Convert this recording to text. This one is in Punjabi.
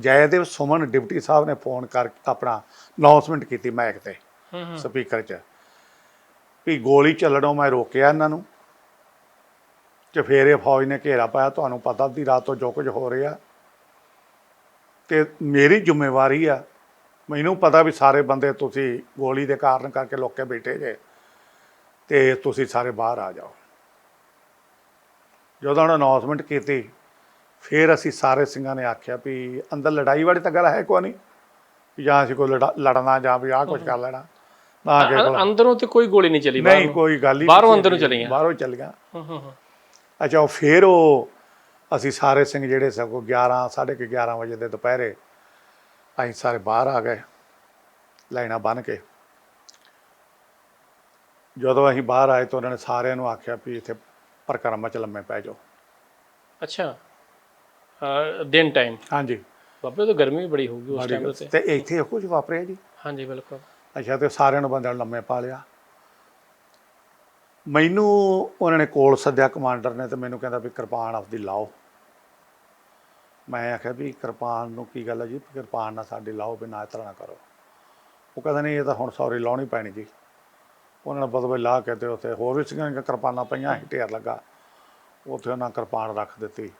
ਜੈਦੇਵ ਸੁਮਨ ਡਿਪਟੀ ਸਾਹਿਬ ਨੇ ਫੋਨ ਕਰ ਆਪਣਾ ਅਨਾਉਂਸਮੈਂਟ ਕੀਤੀ ਮਾਈਕ ਤੇ ਸਪੀਕਰ 'ਚ। ਵੀ ਗੋਲੀ ਚੱਲਣੋਂ ਮੈਂ ਰੋਕਿਆ ਇਹਨਾਂ ਨੂੰ। ਤੇ ਫੇਰ ਇਹ ਫੌਜ ਨੇ ਘੇਰਾ ਪਾਇਆ ਤੁਹਾਨੂੰ ਪਤਾ ਅੱਧੀ ਰਾਤ ਤੋਂ ਜੋ ਕੁਝ ਹੋ ਰਿਹਾ। ਤੇ ਮੇਰੀ ਜ਼ਿੰਮੇਵਾਰੀ ਆ ਮੈਨੂੰ ਪਤਾ ਵੀ ਸਾਰੇ ਬੰਦੇ ਤੁਸੀਂ ਗੋਲੀ ਦੇ ਕਾਰਨ ਕਰਕੇ ਲੋਕੇ ਬੈਠੇ ਜੇ ਤੇ ਤੁਸੀਂ ਸਾਰੇ ਬਾਹਰ ਆ ਜਾਓ। ਜਦੋਂ ਉਹਨਾਂ ਅਨਾਉਂਸਮੈਂਟ ਕੀਤੀ ਫਿਰ ਅਸੀਂ ਸਾਰੇ ਸਿੰਘਾਂ ਨੇ ਆਖਿਆ ਵੀ ਅੰਦਰ ਲੜਾਈ ਵਾਲੀ ਤਾਂ ਗੱਲ ਹੈ ਕੋਈ ਨਹੀਂ ਵੀ ਜਾਂ ਅਸੀਂ ਕੋਈ ਲੜਾ- ਲੜਨਾ ਜਾਂ ਵੀ ਆਹ ਕੁਝ ਕਰ ਲੈਣਾ। ਨਾ ਕਿ ਅ- ਅੰਦਰੋਂ ਤੇ ਕੋਈ ਗੋਲੀ ਨਹੀਂ ਚੱਲੀ ਬਾਹਰ? ਨਹੀਂ। ਕੋਈ ਗੱਲ ਹੀ ਬਾਹਰੋਂ ਅੰਦਰ ਨੂੰ ਚਲੀਆਂ। ਬਾਹਰੋਂ ਹੂੰ ਹੂੰ ਹੂੰ। ਅੱਛਾ ਉਹ ਫਿਰ ਉਹ ਅਸੀਂ ਸਾਰੇ ਸਿੰਘ ਜਿਹੜੇ ਸਗੋਂ 11 ਸਾਢੇ ਕੁ 11 ਵਜੇ ਦੇ ਦੁਪਹਿਰੇ ਅਸੀਂ ਸਾਰੇ ਬਾਹਰ ਆ ਗਏ ਲਾਈਨਾਂ ਬੰਨ ਕੇ। ਜਦੋਂ ਅਸੀਂ ਬਾਹਰ ਆਏ ਤਾਂ ਉਹਨਾਂ ਨੇ ਸਾਰਿਆਂ ਨੂੰ ਆਖਿਆ ਵੀ ਇੱਥੇ ਪ੍ਰਕਰਮ ਚ ਲੰਮੇ ਪੈ ਜਾਓ। ਅੱਛਾ। ਦਿਨ ਟਾਈਮ ਹਾਂਜੀ। ਬਾਬੇ ਤਾਂ ਗਰਮੀ ਵੀ ਬੜੀ ਹੋਊਗੀ ਉਸ ਟਾਈਮ ਤੇ। ਤੇ ਇੱਥੇ ਕੁਝ ਵਾਪਰਿਆ ਜੀ? ਹਾਂਜੀ ਬਿਲਕੁਲ। ਅੱਛਾ ਤੇ ਸਾਰਿਆਂ ਨੂੰ ਬੰਦਿਆਂ ਨੂੰ ਲੰਮੇ ਪਾ ਲਿਆ। ਮੈਨੂੰ ਉਹਨਾਂ ਨੇ ਕੋਲ ਸੱਦਿਆ ਕਮਾਂਡਰ ਨੇ ਤੇ ਮੈਨੂੰ ਕਹਿੰਦਾ ਵੀ ਕਿਰਪਾਨ ਆਪਦੀ ਲਾਓ। ਮੈਂ ਆਖਿਆ ਵੀ ਕਿਰਪਾਨ ਨੂੰ ਕੀ ਗੱਲ ਹੈ ਜੀ? ਕਿਰਪਾਨ ਨਾ ਸਾਡੀ ਲਾਓ ਵੀ ਨਾ ਇਸ ਤਰ੍ਹਾਂ ਨਾ ਕਰੋ। ਉਹ ਕਹਿੰਦਾ ਨਹੀਂ ਇਹ ਤਾਂ ਹੁਣ ਸੌਰੀ ਲਾਉਣੀ ਪੈਣੀ ਜੀ। ਉਹਨਾਂ ਨੇ ਬਦਵੇ ਲਾ ਕੇ ਤੇ ਉੱਥੇ ਹੋਰ ਵੀ ਸੀਗੀਆਂ ਕਿਰਪਾਨਾਂ ਪਈਆਂ ਸੀ ਢੇਰ ਲੱਗਾ। ਉੱਥੇ ਉਹਨਾਂ ਕਿਰਪਾਨ ਰੱਖ ਦਿੱਤੀ।